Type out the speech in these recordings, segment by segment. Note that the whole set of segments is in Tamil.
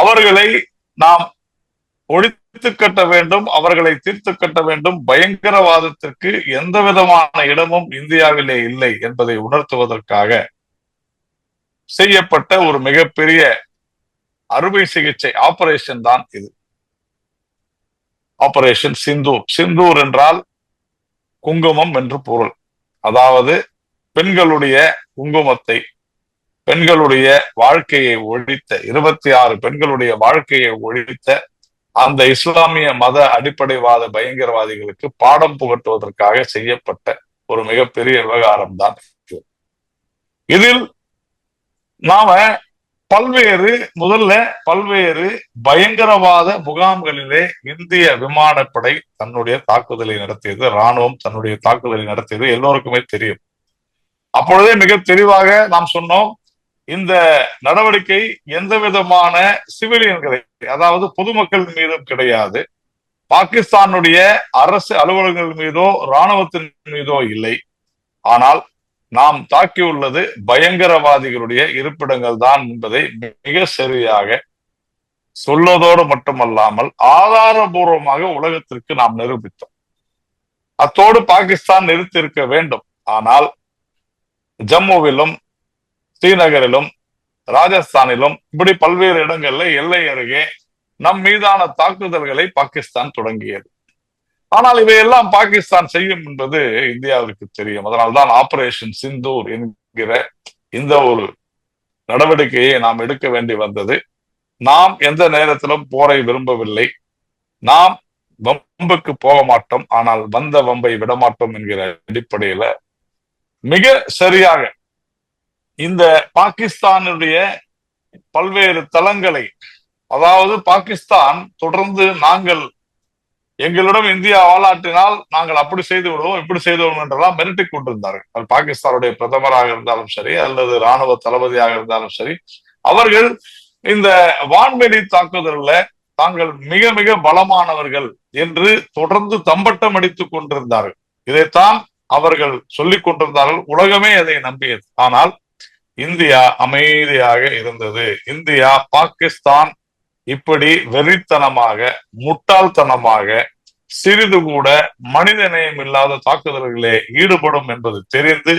அவர்களை நாம் ஒழித்து கட்ட வேண்டும் அவர்களை தீர்த்து கட்ட வேண்டும். பயங்கரவாதத்திற்கு எந்த விதமான இடமும் இந்தியாவிலே இல்லை என்பதை உணர்த்துவதற்காக செய்யப்பட்ட ஒரு மிகப்பெரிய அறுவை சிகிச்சை ஆபரேஷன் தான் இது. ஆபரேஷன் சிந்தூர் சிந்தூர் என்றால் குங்குமம் என்று பொருள். அதாவது பெண்களுடைய குங்குமத்தை பெண்களுடைய வாழ்க்கையை ஒழித்த இருபத்தி ஆறு பெண்களுடைய வாழ்க்கையை ஒழித்த அந்த இஸ்லாமிய மத அடிப்படைவாத பயங்கரவாதிகளுக்கு பாடம் புகட்டுவதற்காக செய்யப்பட்ட ஒரு மிகப்பெரிய விவகாரம் தான் இதில் நாம பல்வேறு முதல்ல பல்வேறு பயங்கரவாத முகாம்களிலே இந்திய விமானப்படை தன்னுடைய தாக்குதலை நடத்தியது ராணுவம் தன்னுடைய தாக்குதலை நடத்தியது எல்லோருக்குமே தெரியும். அப்பொழுதே மிக தெளிவாக நாம் சொன்னோம் இந்த நடவடிக்கை எந்த விதமான சிவிலியன்களை அதாவது பொதுமக்கள் மீதும் கிடையாது. பாகிஸ்தானுடைய அரசு அலுவலகங்கள் மீதோ ராணுவத்தின் மீதோ இல்லை. ஆனால் நாம் தாக்கியுள்ளது பயங்கரவாதிகளுடைய இருப்பிடங்கள் தான் என்பதை மிக சரியாக சொல்லதோடு மட்டுமல்லாமல் ஆதாரபூர்வமாக உலகத்திற்கு நாம் நிரூபித்தோம். அத்தோடு பாகிஸ்தான் நிறுத்தியிருக்க வேண்டும். ஆனால் ஜம்முவிலும் ஸ்ரீநகரிலும் ராஜஸ்தானிலும் இப்படி பல்வேறு இடங்கள்ல எல்லை அருகே நம் மீதான தாக்குதல்களை பாகிஸ்தான் தொடங்கியது. ஆனால் இவையெல்லாம் பாகிஸ்தான் செய்யும் என்பது இந்தியாவிற்கு தெரியும். அதனால்தான் ஆபரேஷன் சிந்தூர் என்கிற இந்த ஒரு நடவடிக்கையை நாம் எடுக்க வேண்டி வந்தது. நாம் எந்த நேரத்திலும் போரை விரும்பவில்லை. நாம் வம்புக்கு போக மாட்டோம். ஆனால் வந்த வம்பை விடமாட்டோம் என்கிற அடிப்படையில மிக சரியாக இந்த பாகிஸ்தானுடைய பல்வேறு தளங்களை அதாவது பாகிஸ்தான் தொடர்ந்து நாங்கள் எங்களிடம் இந்தியா வாலாட்டினால் நாங்கள் அப்படி செய்து விடுவோம் இப்படி செய்து விடுவோம் என்றெல்லாம் மிரட்டி கொண்டிருந்தார்கள். அது பாகிஸ்தானுடைய பிரதமராக இருந்தாலும் சரி அல்லது ராணுவ தளபதியாக இருந்தாலும் சரி அவர்கள் இந்த வான்வெளி தாக்குதல்ல தாங்கள் மிக மிக பலமானவர்கள் என்று தொடர்ந்து தம்பட்டம் அடித்துக் கொண்டிருந்தார்கள். இதைத்தான் அவர்கள் சொல்லிக் கொண்டிருந்தார்கள். உலகமே அதை நம்பியது. ஆனால் இந்தியா அமைதியாக இருந்தது. இந்தியா பாகிஸ்தான் இப்படி வெறித்தனமாக முட்டாள்தனமாக சிறிது கூட மனித நேயம் இல்லாத தாக்குதல்களே ஈடுபடும் என்பது தெரிந்து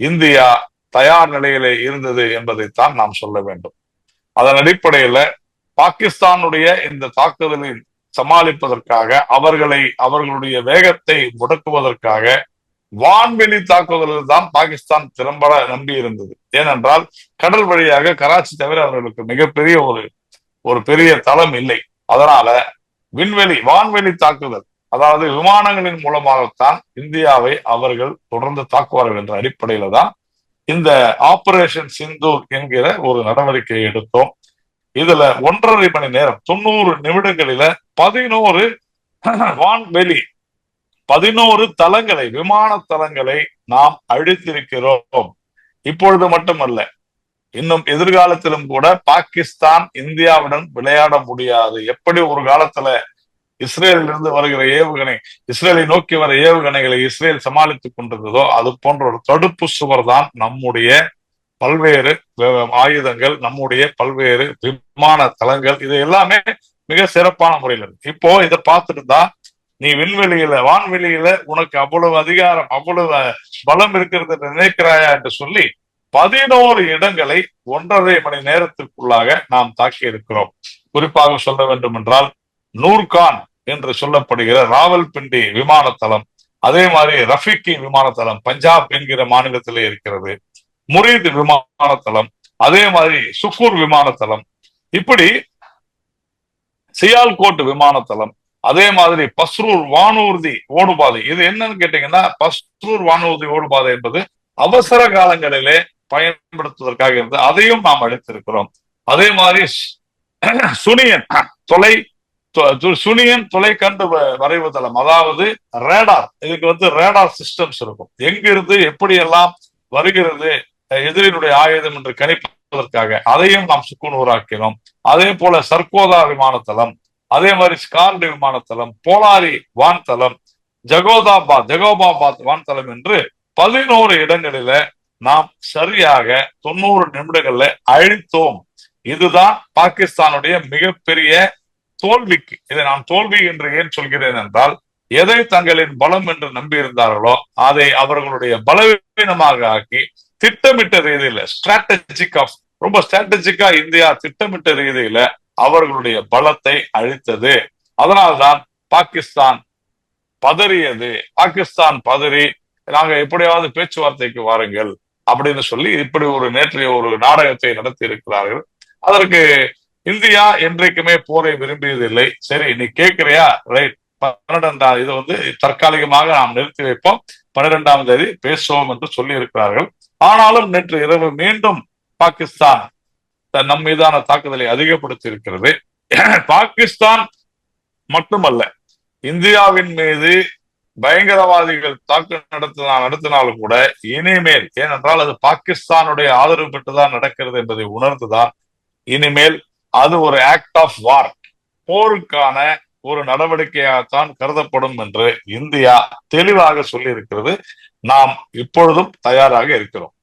இந்தியா தயார் நிலையிலே இருந்தது என்பதைத்தான் நாம் சொல்ல வேண்டும். அதன் அடிப்படையில பாகிஸ்தானுடைய இந்த தாக்குதலை சமாளிப்பதற்காக அவர்களை அவர்களுடைய வேகத்தை முடக்குவதற்காக வான்வெளி தாக்குதலில் தான் பாகிஸ்தான் திறம்பட நம்பி இருந்தது ஏனென்றால் கடல் வழியாக கராச்சி தவிர அவர்களுக்கு மிகப்பெரிய ஒரு ஒரு பெரிய தளம் இல்லை. அதனால விண்வெளி வான்வெளி தாக்குதல் அதாவது விமானங்களின் மூலமாகத்தான் இந்தியாவை அவர்கள் தொடர்ந்து தாக்குவார்கள் என்ற அடிப்படையில தான் இந்த ஆபரேஷன் சிந்தூர் என்கிற ஒரு நடவடிக்கையை எடுத்தோம். இதுல ஒன்றரை மணி நேரம் தொண்ணூறு நிமிடங்களில பதினோரு வான்வெளி பதினோரு தளங்களை விமான தலங்களை நாம் அழித்திருக்கிறோம். இப்பொழுது மட்டுமல்ல இன்னும் எதிர்காலத்திலும் கூட பாகிஸ்தான் இந்தியாவுடன் விளையாட முடியாது. எப்படி ஒரு காலத்துல இஸ்ரேலிலிருந்து வருகிற ஏவுகணை இஸ்ரேலை நோக்கி வர ஏவுகணைகளை இஸ்ரேல் சமாளித்துக் கொண்டிருந்ததோ அது போன்ற ஒரு தடுப்பு சுவர் தான் நம்முடைய பல்வேறு ஆயுதங்கள் நம்முடைய பல்வேறு விமான தளங்கள் இது எல்லாமே மிக சிறப்பான முறையில் இருக்கு. இப்போ இதை பார்த்துட்டு தான் நீ விண்வெளியில வான்வெளியில உனக்கு அவ்வளவு அதிகாரம் அவ்வளவு பலம் இருக்கிறது நினைக்கிறாயா என்று சொல்லி பதினோரு இடங்களை ஒன்றரை மணி நேரத்திற்குள்ளாக நாம் தாக்கி இருக்கிறோம். குறிப்பாக சொல்ல வேண்டும் என்றால் நூர்கான் என்று சொல்லப்படுகிற ராவல்பிண்டி விமானத்தளம் அதே மாதிரி ரஃபிக்கி விமானத்தளம் பஞ்சாப் என்கிற மாநிலத்திலே இருக்கிறது. முரீத் விமானத்தளம் அதே மாதிரி சுக்கூர் விமானத்தளம். இப்படி சியால்கோட் விமானத்தளம் அதே மாதிரி பஸ்ரூர் வானூர்தி ஓடுபாதை. இது என்னன்னு கேட்டீங்கன்னா பஸ்ரூர் வானூர்தி ஓடுபாதை என்பது அவசர காலங்களிலே பயன்படுத்துவதற்காக இருந்து அதையும் நாம் அளித்திருக்கிறோம். அதே மாதிரி சுனியன் தொலை சுனியன் தொலைக்கண்டு வரைவு தளம் அதாவது ரேடார். இதுக்கு வந்து ரேடார் சிஸ்டம்ஸ் இருக்கும். எங்கிருந்து எப்படி எல்லாம் வருகிறது எதிரினுடைய ஆயுதம் என்று கணிப்பதற்காக அதையும் நாம் சுக்குநூறாக்கினோம். அதே போல சர்க்கோதா விமானத்தளம் அதே மாதிரி ஸ்கார்டு விமானத்தளம் போலாரி வான்தளம் ஜகோதாபாத் ஜகோபாபாத் வான்தளம் என்று பதினோரு இடங்களில நாம் சரியாக தொண்ணூறு நிமிடங்கள்ல அழித்தோம். இதுதான் பாகிஸ்தானுடைய மிகப்பெரிய தோல்விக்கு. இதை நான் தோல்வி என்று ஏன் சொல்கிறேன் என்றால் எதை தங்களின் பலம் என்று நம்பியிருந்தார்களோ அதை அவர்களுடைய பலவீனமாக ஆக்கி திட்டமிட்ட ரீதியில ஸ்ட்ராட்டஜிக் ஆஃப் ரொம்ப ஸ்ட்ராட்டஜிக்கா இந்தியா திட்டமிட்ட ரீதியில அவர்களுடைய பலத்தை அழித்தது. அதனால்தான் பாகிஸ்தான் பதறியது. பாகிஸ்தான் பதறி நாங்க எப்படியாவது பேச்சுவார்த்தைக்கு வாருங்கள் அப்படின்னு சொல்லி இப்படி ஒரு நேற்றைய ஒரு நாடகத்தை நடத்தி இருக்கிறார்கள் அதற்கு இந்தியா என்றைக்குமே போரை விரும்பியதில்லை. சரி நீ கேட்கிறியா? ரைட் பன்னிரெண்டாம் இது வந்து தற்காலிகமாக நாம் நிறுத்தி வைப்போம். பன்னிரெண்டாம் தேதி பேசுவோம் என்று சொல்லி இருக்கிறார்கள் ஆனாலும் நேற்று இரவு மீண்டும் பாகிஸ்தான் நம் மீதான தாக்குதலை அதிகப்படுத்தி இருக்கிறது பாகிஸ்தான் மட்டுமல்ல இந்தியாவின் மீது பயங்கரவாதிகள் தாக்கு நடத்தினா நடத்தினாலும் கூட இனிமேல் ஏனென்றால் அது பாகிஸ்தானுடைய ஆதரவு பெற்றுதான் நடக்கிறது என்பதை உணர்ந்துதான் இனிமேல் அது ஒரு ஆக்ட் ஆஃப் வார் போருக்கான ஒரு நடவடிக்கையாகத்தான் கருதப்படும் என்று இந்தியா தெளிவாக சொல்லி இருக்கிறது நாம் இப்பொழுதும் தயாராக இருக்கிறோம்.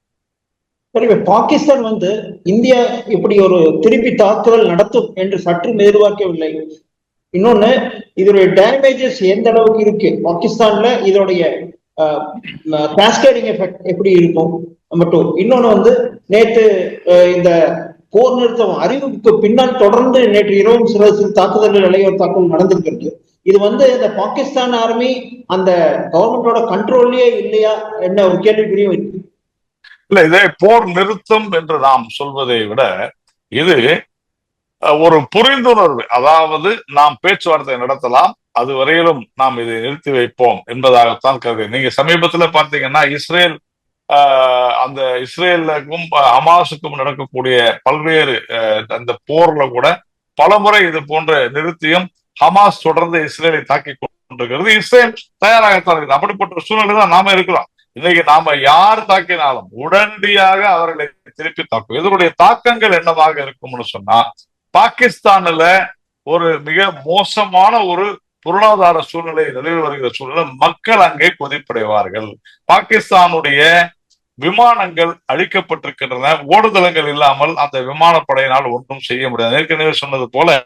பாகிஸ்தான் வந்து இந்தியா இப்படி ஒரு திருப்பி தாக்குதல் நடத்தும் என்று சற்று எதிர்பார்க்கவில்லை. இன்னொன்னு இதோடைய டேமேஜஸ் எந்த அளவுக்கு இருக்கு? பாகிஸ்தான்ல இதோடைய காஸ்கேடிங் எஃபெக்ட் எப்படி இருக்கும்? மட்டும் இன்னொன்னு வந்து நேற்று இந்த போர் நிறுத்தம் அறிவுக்கு பின்னால் தொடர்ந்து நேற்று இரவும் சில சில தாக்குதல்கள் இளையோர் தாக்குதல் நடந்திருக்கிறது. இது வந்து இந்த பாகிஸ்தான் ஆர்மி அந்த கவர்மெண்டோட கண்ட்ரோல்லயே இல்லையா? என்ன ஒரு கேள்விக்குறியும் இருக்கு. இல்ல இதே போர் நிறுத்தம் என்று நாம் சொல்வதை விட இது ஒரு புரிந்துணர்வு. அதாவது நாம் பேச்சுவார்த்தை நடத்தலாம் அது வரையிலும் நாம் இதை நிறுத்தி வைப்போம் என்பதாகத்தான் கருது நீங்க சமீபத்துல பாத்தீங்கன்னா இஸ்ரேல் அந்த இஸ்ரேலுக்கும் ஹமாஸுக்கும் நடக்கக்கூடிய பல்வேறு அந்த போர்ல கூட பலமுறை இது போன்ற நிறுத்தியும் ஹமாஸ் தொடர்ந்து இஸ்ரேலை தாக்கி கொண்டிருக்கிறது. இஸ்ரேல் தயாராகத்தான் இருக்குது. அப்படிப்பட்ட சூழ்நிலை தான் நாம இருக்கிறோம் இன்னைக்கு நாம யார் தாக்கினாலும் உடனடியாக அவர்களை திருப்பி தாக்கும். இதனுடைய தாக்கங்கள் என்னவாக இருக்கும்னு சொன்னா பாகிஸ்தான்ல ஒரு மிக மோசமான ஒரு பொருளாதார சூழ்நிலை நிலவி வருகிற சூழ்நிலை மக்கள் அங்கே கொதிப்படைவார்கள். பாகிஸ்தானுடைய விமானங்கள் அழிக்கப்பட்டிருக்கின்றன. ஓடுதளங்கள் இல்லாமல் அந்த விமானப்படையினால் ஒன்றும் செய்ய முடியாது. ஏற்கனவே சொன்னது போல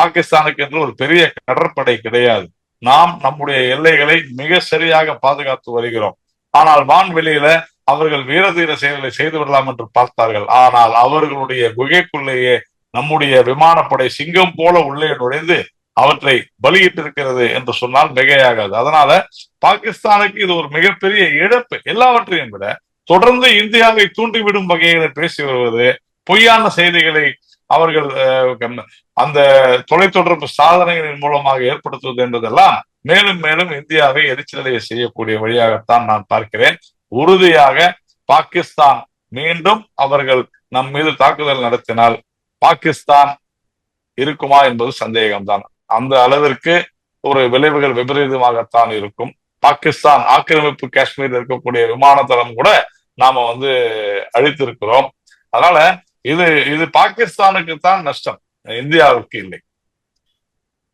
பாகிஸ்தானுக்கு என்று ஒரு பெரிய கடற்படை கிடையாது. நாம் நம்முடைய எல்லைகளை மிக சரியாக பாதுகாத்து வருகிறோம். ஆனால் வான்வெளியில அவர்கள் வீரதீர செயல்களை செய்து விடலாம் என்று பார்த்தார்கள். ஆனால் அவர்களுடைய குகைக்குள்ளேயே நம்முடைய விமானப்படை சிங்கம் போல உள்ளே நுழைந்து அவற்றை பலியிட்டிருக்கிறது என்று சொன்னால் மிகையாகாது. அதனால பாகிஸ்தானுக்கு இது ஒரு மிகப்பெரிய இழப்பு. எல்லாவற்றையும் விட தொடர்ந்து இந்தியாவை தூண்டிவிடும் வகையில பேசி வருவது பொய்யான செய்திகளை அவர்கள் அந்த தொலைத்தொடர்பு சாதனைகளின் மூலமாக ஏற்படுத்துவது என்பதெல்லாம் மேலும் மேலும் இந்தியாவை எரிச்சலையை செய்யக்கூடிய வழியாகத்தான் நான் பார்க்கிறேன். உறுதியாக பாகிஸ்தான் மீண்டும் அவர்கள் நம் மீது தாக்குதல் நடத்தினால் பாகிஸ்தான் இருக்குமா என்பது சந்தேகம்தான். அந்த அளவிற்கு ஒரு விளைவுகள் விபரீதமாகத்தான் இருக்கும். பாகிஸ்தான் ஆக்கிரமிப்பு காஷ்மீர் இருக்கக்கூடிய விமான தளம் கூட நாம வந்து அழித்திருக்கிறோம். அதனால இது இது பாகிஸ்தானுக்கு தான் நஷ்டம். இந்தியாவுக்கு இல்லை.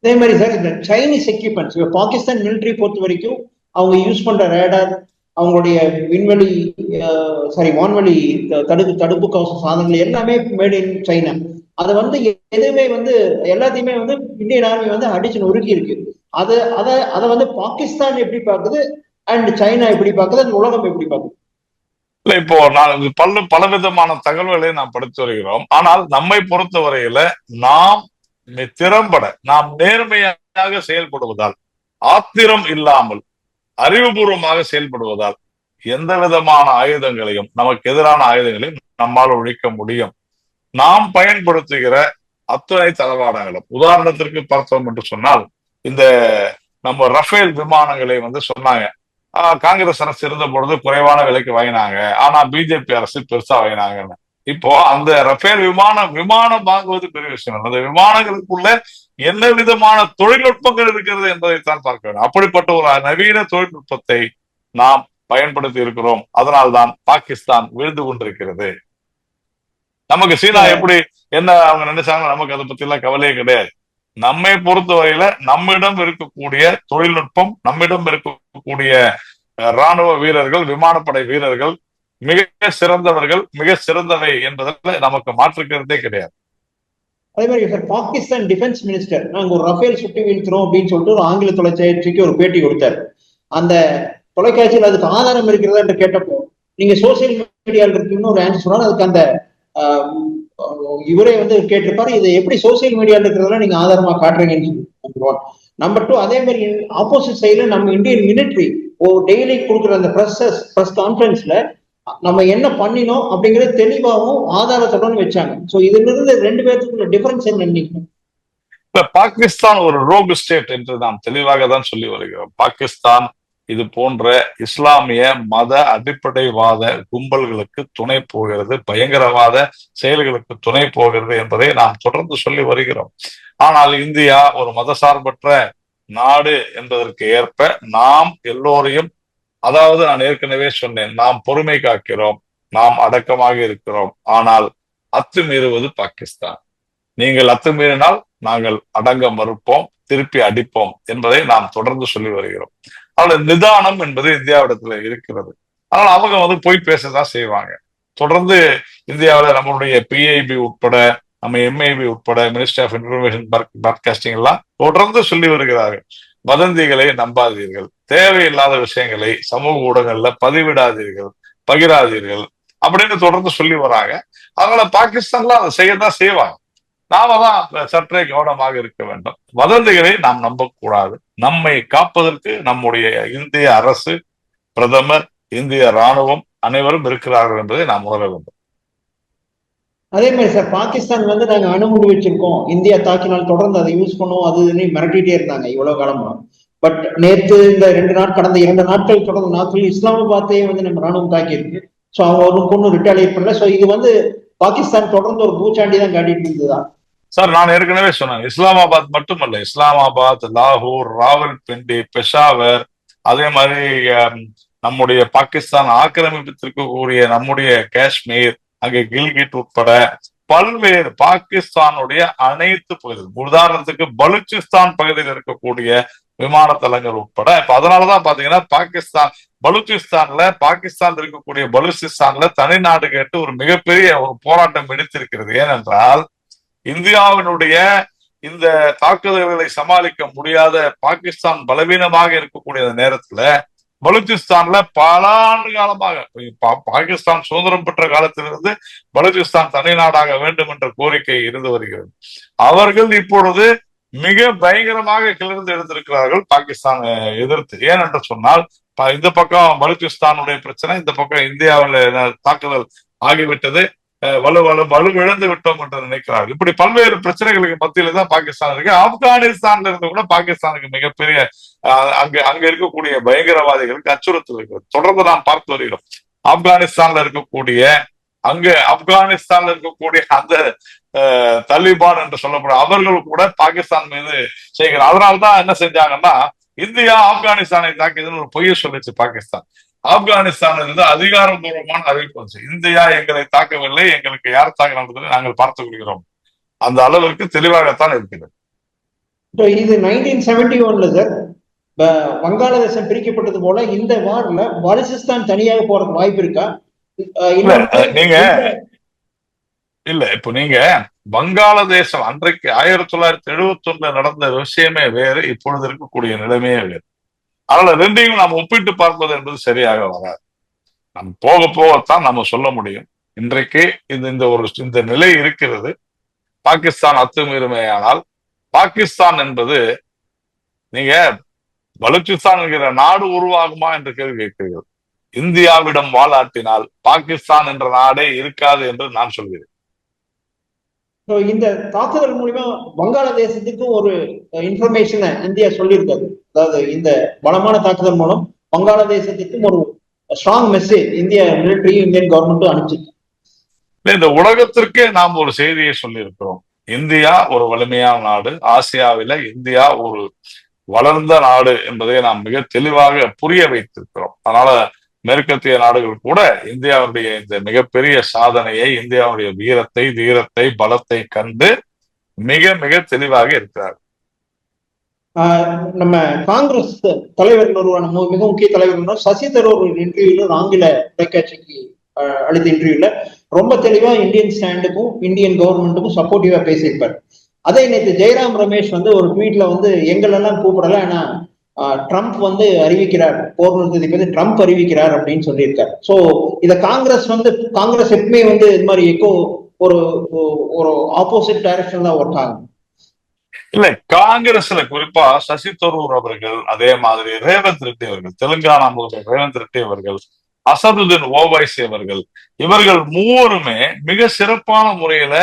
அதே மாதிரி சார் இந்த சைனீஸ் எக்யூப்மெண்ட்ஸ் இப்போ பாகிஸ்தான் மிலிட்ரி பொறுத்த வரைக்கும் அவங்க யூஸ் பண்ற ரேடார் அவங்களுடைய விண்வெளி சாரி வான்வெளி தடுப்பு தடுப்பு கவச சாதனங்கள் எல்லாமே மேட் இன் சைனா அதை வந்து எதுவுமே வந்து எல்லாத்தையுமே வந்து இந்தியன் ஆர்மி வந்து அடிச்சு நொறுக்கி இருக்கு. அது அதை அதை வந்து பாகிஸ்தான் எப்படி பார்க்குது? அண்ட் சைனா எப்படி பார்க்குது? அந்த உலகம் எப்படி பார்க்குது? இல்ல இப்போ நான் பல விதமான தகவல்களை நாம் படித்து வருகிறோம். ஆனால் நம்மை பொறுத்த வரையில நாம் திறம்பட நாம் நேர்மையாக செயல்படுவதால் ஆத்திரம் இல்லாமல் அறிவுபூர்வமாக செயல்படுவதால் எந்த விதமான ஆயுதங்களையும் நமக்கு எதிரான ஆயுதங்களையும் நம்மால் ஒழிக்க முடியும். நாம் பயன்படுத்துகிற அத்துணை தளவாடங்களும் உதாரணத்திற்கு பார்த்தோம் என்று சொன்னால் இந்த நம்ம ரஃபேல் விமானங்களை வந்து சொன்னாங்க. காங்கிரஸ் அரசு இருந்த பொழுது குறைவான விலைக்கு வாங்கினாங்க. ஆனா பிஜேபி அரசு பெருசா வாங்கினாங்கன்னு. இப்போ அந்த ரஃபேல் விமானம் விமானம் வாங்குவது பெரிய விஷயம் அந்த விமானங்களுக்குள்ள என்ன விதமான தொழில்நுட்பங்கள் இருக்கிறது என்பதைத்தான் பார்க்க வேண்டும். அப்படிப்பட்ட ஒரு நவீன தொழில்நுட்பத்தை நாம் பயன்படுத்தி இருக்கிறோம். அதனால்தான் பாகிஸ்தான் விழுந்து கொண்டிருக்கிறது. நமக்கு சீனா எப்படி என்ன அவங்க நினைச்சாங்க நமக்கு அதை பத்தி எல்லாம் கவலையே கிடையாது. நம்மை பொறுத்தவரையில நம்மிடம் இருக்கக்கூடிய தொழில்நுட்பம் நம்மிடம் இருக்கக்கூடிய ராணுவ வீரர்கள் விமானப்படை வீரர்கள் மிக சிறந்தவர்கள் மிக சிறந்தவை என்பதில் நமக்கு மாற்றுக்கிறதே கிடையாது. அதே மாதிரி சார் பாகிஸ்தான் டிஃபென்ஸ் மினிஸ்டர் நாங்க ஒரு ரஃபேல் சுட்டி வீழ்த்துறோம் அப்படின்னு சொல்லிட்டு ஒரு ஆங்கில தொலைக்காட்சிக்கு ஒரு பேட்டி கொடுத்தாரு. அந்த தொலைக்காட்சியில் அதுக்கு ஆதாரம் இருக்கிறதா என்று கேட்டப்போ நீங்க சோசியல் மீடியால இருக்கீங்கன்னு ஒரு ஆன்சர் சொன்னால் அதுக்கு அந்த ஆஹ், இவரே வந்து கேட்டிருப்பாரு இதை எப்படி சோசியல் மீடியால இருக்கிறதெல்லாம் நீங்க ஆதாரமா காட்டுறீங்கன்னு சொல்லி நம்பர் ஒன் நம்பர் டூ அதே மாதிரி ஆப்போசிட் சைடுல நம்ம இந்தியன் மிலிட்ரி ஓ டெய்லி கொடுக்குற அந்த ப்ரெஸ்ஸஸ் ப்ரெஸ் கான்ஃபரன்ஸ்ல நம்ம என்ன பண்ணினோம் அப்படிங்கறது தெளிவாகவும் ஆதாரத்துடன் வச்சாங்க. சோ இதுல இருந்து ரெண்டு பேர்த்துக்குள்ள டிஃபரன்ஸ் என்ன நீங்க இப்ப பாகிஸ்தான் ஒரு ரோகு ஸ்டேட் என்று நாம் தெளிவாக தான் சொல்லி வருகிறோம். பாகிஸ்தான் இது போன்ற இஸ்லாமிய மத அடிப்படைவாத கும்பல்களுக்கு துணை போகிறது பயங்கரவாத செயல்களுக்கு துணை போகிறது என்பதை நாம் தொடர்ந்து சொல்லி வருகிறோம். ஆனால் இந்தியா ஒரு மத சார்பற்ற நாடு என்பதற்கு ஏற்ப நாம் எல்லோரையும் அதாவது நான் ஏற்கனவே சொன்னேன் நாம் பொறுமை காக்கிறோம் நாம் அடக்கமாக இருக்கிறோம். ஆனால் அத்துமீறுவது பாகிஸ்தான். நீங்கள் அத்துமீறினால் நாங்கள் அடங்க மறுப்போம் திருப்பி அடிப்போம் என்பதை நாம் தொடர்ந்து சொல்லி வருகிறோம். அதோட நிதானம் என்பது இந்தியாவிடத்துல இருக்கிறது. ஆனால் அவங்க வந்து போய் பேசதான் செய்வாங்க. தொடர்ந்து இந்தியாவில் நம்மளுடைய பிஐபி உட்பட நம்ம எம்ஐபி உட்பட மினிஸ்டர் ஆஃப் இன்ஃபர்மேஷன் பாட்காஸ்டிங் எல்லாம் தொடர்ந்து சொல்லி வருகிறார்கள். வதந்திகளை நம்பாதீர்கள். தேவையில்லாத விஷயங்களை சமூக ஊடகங்கள்ல பதிவிடாதீர்கள் பகிராதீர்கள் அப்படின்னு தொடர்ந்து சொல்லி வராங்க. அதனால பாகிஸ்தான்ல அதை செய்யத்தான் செய்வாங்க. நாம தான் சற்றே கவனமாக இருக்க வேண்டும். வதந்திகளை நாம் நம்பக்கூடாது. நம்மை காப்பதற்கு நம்முடைய இந்திய அரசு பிரதமர் இந்திய ராணுவம் அனைவரும் இருக்கிறார்கள் என்பதை நாம் உணர வேண்டும். அதே மாதிரி சார் பாகிஸ்தான் வந்து நாங்க அணுகுண்டு வச்சிருக்கோம். இந்தியா தாக்கினால் தொடர்ந்து அதை யூஸ் பண்ணுவோம். அது மிரட்டிட்டே இருந்தாங்க இவ்வளவு காலமா. பட் நேத்து இந்த ரெண்டு நாள் கடந்த இரண்டு நாட்கள் தொடர்ந்த நாட்கள் இஸ்லாமாபாத்தையே வந்து நம்ம ராணுவம் தாக்கி இருக்கு ஸோ அவங்க ஒரு பொண்ணு ரிட்டாலியேட் பண்ணல. ஸோ இது வந்து பாகிஸ்தான் தொடர்ந்து ஒரு பூச்சாண்டி தான் காட்டிட்டு இருந்ததுதான். சார் நான் ஏற்கனவே சொன்னேன். இஸ்லாமாபாத் மட்டுமல்ல இஸ்லாமாபாத் லாகூர் ராவல்பிண்டி பெஷாவர் அதே மாதிரி நம்முடைய பாகிஸ்தான் ஆக்கிரமிப்பித்திருக்கக்கூடிய நம்முடைய காஷ்மீர் அங்கே கில்கிட் உட்பட பல்வேறு பாகிஸ்தானுடைய அனைத்து பகுதிகள் உதாரணத்துக்கு பலுச்சிஸ்தான் பகுதியில் இருக்கக்கூடிய விமான தளங்கள் உட்பட இப்ப அதனாலதான் பாத்தீங்கன்னா பாகிஸ்தான் பலுச்சிஸ்தான்ல பாகிஸ்தான் இருக்கக்கூடிய பலுச்சிஸ்தான்ல தனி நாடு கேட்டு ஒரு மிகப்பெரிய ஒரு போராட்டம் எடுத்திருக்கிறது ஏனென்றால் இந்தியாவினுடைய இந்த தாக்குதல்களை சமாளிக்க முடியாத பாகிஸ்தான் பலவீனமாக இருக்கக்கூடிய நேரத்துல பலூச்சிஸ்தான்ல பல ஆண்டு காலமாக பாகிஸ்தான் சுதந்திரம் பெற்ற காலத்திலிருந்து பலூச்சிஸ்தான் தனிநாடாக வேண்டும் என்ற கோரிக்கை இருந்து வருகிறது. அவர்கள் இப்பொழுது மிக பயங்கரமாக கிளர்ந்து எடுத்திருக்கிறார்கள் பாகிஸ்தான் எதிர்த்து. ஏனென்று சொன்னால் இந்த பக்கம் பலூச்சிஸ்தானுடைய பிரச்சனை இந்த பக்கம் இந்தியாவில் தாக்குதல் ஆகிவிட்டது. வலு வலு வலுவிழந்து விட்டோம் என்று நினைக்கிறார்கள். இப்படி பல்வேறு பிரச்சனைகளுக்கு மத்தியில தான் பாகிஸ்தான் இருக்கு ஆப்கானிஸ்தான்ல இருந்து கூட பாகிஸ்தானுக்கு மிகப்பெரிய அங்க அங்க இருக்கக்கூடிய பயங்கரவாதிகளுக்கு அச்சுறுத்தல் இருக்கிறது. தொடர்ந்து நாம் பார்த்து வருகிறோம். ஆப்கானிஸ்தான்ல இருக்கக்கூடிய அங்க ஆப்கானிஸ்தான்ல இருக்கக்கூடிய அந்த அஹ், தலிபான் என்று சொல்லப்படும் அவர்கள் கூட பாகிஸ்தான் மீது செய்கிறார் அதனால்தான் என்ன செஞ்சாங்கன்னா இந்தியா ஆப்கானிஸ்தானை தாக்கியதுன்னு ஒரு பொய்யை சொல்லிச்சு பாகிஸ்தான். ஆப்கானிஸ்தானில் இருந்து அதிகாரப்பூர்வமான அறிவிப்பு வந்துச்சு. இந்தியா எங்களை தாக்கவில்லை எங்களுக்கு யார் தாக்கினாலும் நாங்கள் பார்த்துக் கொள்கிறோம். அந்த அளவிற்கு தெளிவாகத்தான் இருக்கிறது. இது நைன்டீன் செவன்டி ஒன்ல சார் வங்காளதேசம் பிரிக்கப்பட்டது போல இந்த வார்ல பலுசிஸ்தான் தனியாக போறதுக்கு வாய்ப்பு இருக்கா? இல்ல, நீங்க இல்ல இப்போ நீங்க வங்காளதேசம் அன்றைக்கு ஆயிரத்தி தொள்ளாயிரத்தி எழுபத்தி ஒண்ணுல நடந்த விஷயமே வேறு இப்பொழுது இருக்கக்கூடிய நிலைமையே வேறு. அதனால ரெண்டையும் நாம் ஒப்பிட்டு பார்ப்பது என்பது சரியாக வராது. நம் போக போகத்தான் நம்ம சொல்ல முடியும். இன்றைக்கு இந்த இந்த ஒரு இந்த நிலை இருக்கிறது. பாகிஸ்தான் அத்துமீறுமையானால் பாகிஸ்தான் என்பது நீங்க பலுச்சிஸ்தான் என்கிற நாடு உருவாகுமா என்று கேள்வி கேட்கிறீர்கள். இந்தியாவிடம் வாழாட்டினால் பாகிஸ்தான் என்ற நாடே இருக்காது என்று நான் சொல்கிறேன். ஸோ இந்த தாக்குதல் மூலியமா வங்காளதேசத்துக்கு ஒரு இன்ஃபர்மேஷனை இந்தியா சொல்லியிருக்காது அதாவது இந்த பலமான தாக்குதல் மூலம் வங்காளதேசத்துக்கும் ஒரு ஸ்ட்ராங் மெசேஜ் இந்திய மிலிட்டரியும் இந்தியன் கவர்மெண்ட்டும் அனுப்பிச்சிருக்கு. இந்த உலகத்திற்கே நாம் ஒரு செய்தியை சொல்லியிருக்கிறோம். இந்தியா ஒரு வலிமையான நாடு. ஆசியாவில இந்தியா ஒரு வளர்ந்த நாடு என்பதை நாம் மிக தெளிவாக புரிய வைத்திருக்கிறோம். அதனால மேற்கத்திய நாடுகள் கூட இந்தியாவுடைய இந்த மிகப்பெரிய சாதனையை இந்தியாவுடைய வீரத்தை தீரத்தை பலத்தை கண்டு மிக மிக தெளிவாக இருக்கிறார் ஆஹ் நம்ம காங்கிரஸ் தலைவர் ஒருவரான மிக முக்கிய தலைவர் சசி தரூர் ஒரு இன்டர்வியூல ஆங்கில தொலைக்காட்சிக்கு அளித்த இன்டர்வியூல ரொம்ப தெளிவா இந்தியன் ஸ்டாண்டுக்கும் இந்தியன் கவர்மெண்ட்டுக்கும் சப்போர்ட்டிவா பேசியிருப்பார். அதே நேற்று ஜெயராம் ரமேஷ் வந்து ஒரு ட்வீட்ல வந்து எங்களெல்லாம் கூப்பிடல ஆனா ட்ரம்ப் வந்து அறிவிக்கிறார். போர் நிறுத்தத்தை பத்தி ட்ரம்ப் அறிவிக்கிறார் அப்படின்னு சொல்லியிருக்காரு. சோ இத காங்கிரஸ் வந்து காங்கிரஸ் எப்பவுமே வந்து இது மாதிரி எக்கோ ஒரு ஒரு ஆப்போசிட் டைரக்ஷன் தான் ஒர்க் ஆகும் இல்ல காங்கிரஸ்ல குறிப்பா சசி தரூர் அவர்கள் அதே மாதிரி ரேவந்த் ரெட்டி அவர்கள் தெலுங்கானா முதல்வர் ரேவந்த் ரெட்டி அவர்கள் அசதுதீன் ஓவைசி அவர்கள் இவர்கள் மூவருமே மிக சிறப்பான முறையில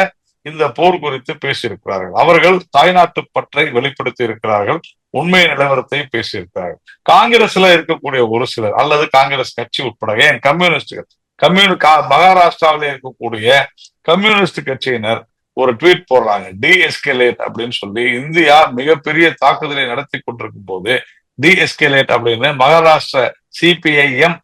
இந்த போர் குறித்து பேசியிருக்கிறார்கள். அவர்கள் தாய்நாட்டு பற்றை வெளிப்படுத்தி இருக்கிறார்கள் உண்மை நிலவரத்தை பேசியிருக்கிறார். காங்கிரஸ்ல இருக்கக்கூடிய ஒரு சிலர் அல்லது காங்கிரஸ் கட்சி உட்பட ஏன் கம்யூனிஸ்டுகள் கம்யூனி மகாராஷ்டிராவில இருக்கக்கூடிய கம்யூனிஸ்ட் கட்சியினர் ஒரு ட்வீட் போடுறாங்க டிஎஸ்கேலேட் அப்படின்னு சொல்லி இந்தியா மிகப்பெரிய தாக்குதலை நடத்தி கொண்டிருக்கும் போது டிஎஸ்கேலேட் அப்படின்னு மகாராஷ்டிர சிபிஐஎம்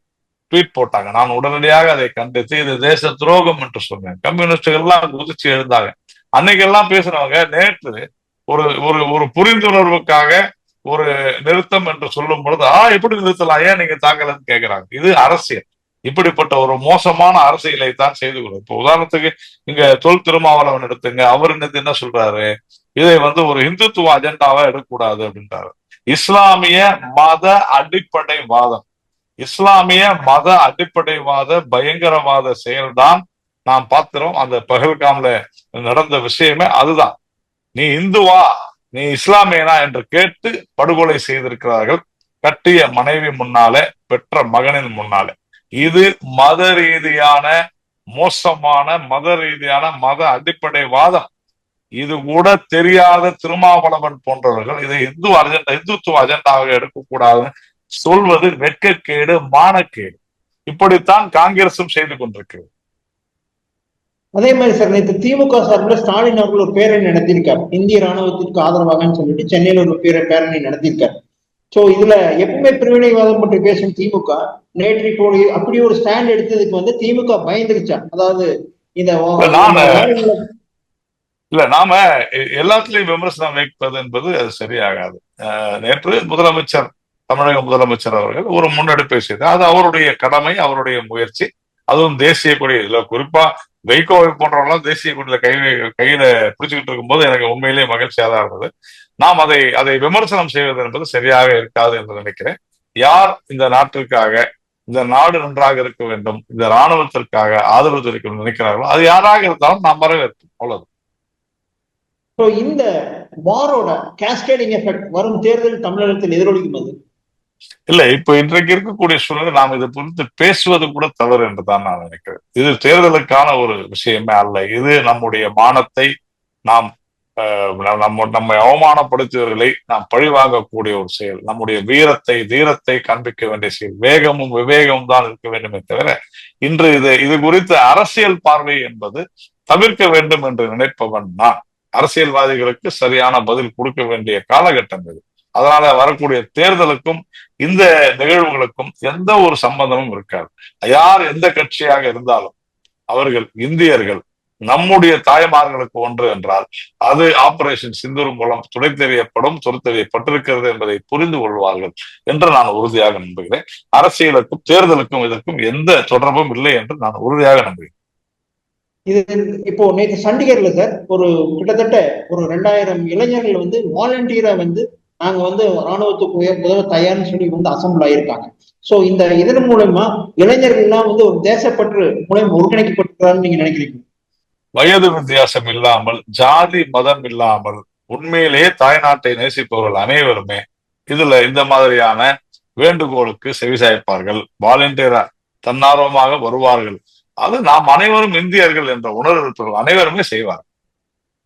ட்வீட் போட்டாங்க. நான் உடனடியாக அதை கண்டித்து இது தேச துரோகம் என்று சொன்னேன். கம்யூனிஸ்டுகள் எல்லாம் குதிச்சு எழுந்தாங்க. அன்னைக்கெல்லாம் பேசுறவங்க நேற்று ஒரு ஒரு ஒரு புரிந்துணர்வுக்காக ஒரு நிறுத்தம் என்று சொல்லும் பொழுது ஆ எப்படி நிறுத்தலாம்? ஏன் நீங்க தாங்கலன்னு கேட்கிறாங்க இது அரசியல். இப்படிப்பட்ட ஒரு மோசமான அரசியலை தான் செய்து கொள்ளும். இப்போ உதாரணத்துக்கு இங்க தொல் திருமாவளவன் எடுத்துங்க. அவர் இன்னைக்கு என்ன சொல்றாரு? இதை வந்து ஒரு இந்துத்துவ அஜெண்டாவா எடுக்கக்கூடாது அப்படின்றாரு. இஸ்லாமிய மத அடிப்படை வாதம் இஸ்லாமிய மத அடிப்படைவாத பயங்கரவாத செயல்தான் நாம் பார்க்கிறோம். அந்த பகல்காம்ல நடந்த விஷயமே அதுதான். நீ இந்துவா? நீ இஸ்லாமியனா என்று கேட்டு படுகொலை செய்திருக்கிறார்கள் கட்டிய மனைவி முன்னாலே பெற்ற மகனின் முன்னாலே. இது மத ரீதியான மோசமான மத ரீதியான மத அடிப்படை வாதம் இது கூட தெரியாத திருமாவளவன் போன்றவர்கள் இதை இந்து அஜெண்டா இந்துத்துவ அஜெண்டாவாக எடுக்கக்கூடாதுன்னு சொல்வது வெட்கக்கேடு மானக்கேடு. இப்படித்தான் காங்கிரசும் செய்து கொண்டிருக்கிறது. அதே மாதிரி சார் நேற்று திமுக சார்பில் ஸ்டாலின் அவர்கள் ஒரு பேரணி நடத்தியிருக்கார். இந்திய ராணுவத்திற்கு ஆதரவாகன்னு சொல்லிட்டு சென்னையில ஒரு பேர பேரணி நடத்தியிருக்கார். சோ இதுல எப்பவுமே பிரிவினைவாதம் பற்றி பேசும் திமுக நேற்று இப்போ அப்படி ஒரு ஸ்டாண்ட் எடுத்ததுக்கு வந்து திமுக பயந்துருச்சா? அதாவது இந்த இல்ல, நாம எல்லாத்துலயும் விமர்சனம் வைப்பது என்பது அது சரியாகாது. நேற்று முதலமைச்சர் தமிழக முதலமைச்சர் அவர்கள் ஒரு முன்னெடுப்பை செய்தார் அது அவருடைய கடமை அவருடைய முயற்சி. அதுவும் தேசிய கொடி. இதுல குறிப்பா வைகோவை போன்றவங்களாம் தேசிய கொடியில கை கையில பிடிச்சுக்கிட்டு இருக்கும்போது எனக்கு உண்மையிலேயே மகிழ்ச்சியாக தான் இருந்தது. நாம் அதை அதை விமர்சனம் செய்வது என்பது சரியாக இருக்காது என்று நினைக்கிறேன். யார் இந்த நாட்டிற்காக இந்த நாடு நன்றாக இருக்க வேண்டும் இந்த ராணுவத்திற்காக ஆதரவு தெரிவிக்க நினைக்கிறார்களோ அது யாராக இருந்தாலும் நாம் வரவேற்போம். அவ்வளவு இந்த வாரோட கேஸ்கேடிங் எஃபெக்ட் வரும் தேர்தல் தமிழகத்தில் எதிரொலிக்கும் போது இல்ல இப்ப இன்றைக்கு இருக்கக்கூடிய சூழ்நிலை நாம் இது குறித்து பேசுவது கூட தவறு என்று தான் நான் நினைக்கிறேன். இது தேர்தலுக்கான ஒரு விஷயமே அல்ல. இது நம்முடைய மானத்தை நாம் நம்ம நம்மை அவமானப்படுத்தியவர்களை நாம் பழிவாங்கக்கூடிய ஒரு செயல். நம்முடைய வீரத்தை தீரத்தை காண்பிக்க வேண்டிய செயல். வேகமும் விவேகமும் தான் இருக்க வேண்டுமே தவிர இன்று இது இது குறித்த அரசியல் பார்வை என்பது தவிர்க்க வேண்டும் என்று நினைப்பவன் நான். அரசியல்வாதிகளுக்கு சரியான பதில் கொடுக்க வேண்டிய காலகட்டம் இது. அதனால வரக்கூடிய தேர்தலுக்கும் இந்த நிகழ்வுகளுக்கும் எந்த ஒரு சம்பந்தமும் இருக்காது. யார் எந்த கட்சியாக இருந்தாலும் அவர்கள் இந்தியர்கள் நம்முடைய தாய்மார்களுக்கு ஒன்று என்றால் அது ஆபரேஷன் சிந்தூர் மூலம் துணை தெரியப்படும் துரத்தெறியப்பட்டிருக்கிறது என்பதை புரிந்து கொள்வார்கள் என்று நான் உறுதியாக நம்புகிறேன். அரசியலுக்கும் தேர்தலுக்கும் இதற்கும் எந்த தொடர்பும் இல்லை என்று நான் உறுதியாக நம்புகிறேன். இது இப்போ நேற்று சண்டிகர்ல சார் ஒரு கிட்டத்தட்ட ஒரு ரெண்டாயிரம் இளைஞர்கள் வந்து வாலண்டியரா வந்து நாங்க வந்து ராணுவத்துக்கு உய- உதவ தயார்னு சொல்லி வந்து அசம்பிள் ஆயிருக்காங்க. சோ இந்த இதன் மூலமா இளைஞர்கள்லாம் வந்து ஒரு தேசப்பற்று மூலம் ஒருங்கிணைக்கப்பட்டிருக்கிறான்னு நீங்க நினைக்கிறீங்க வயது வித்தியாசம் இல்லாமல் ஜாதி மதம் இல்லாமல் உண்மையிலேயே தாய்நாட்டை நேசிப்பவர்கள் அனைவருமே இதுல இந்த மாதிரியான வேண்டுகோளுக்கு செவிசாய்ப்பார்கள். வாலண்டியரா தன்னார்வமாக வருவார்கள். அது நாம் அனைவரும் இந்தியர்கள் என்ற உணர்வு அனைவருமே செய்வார்கள்.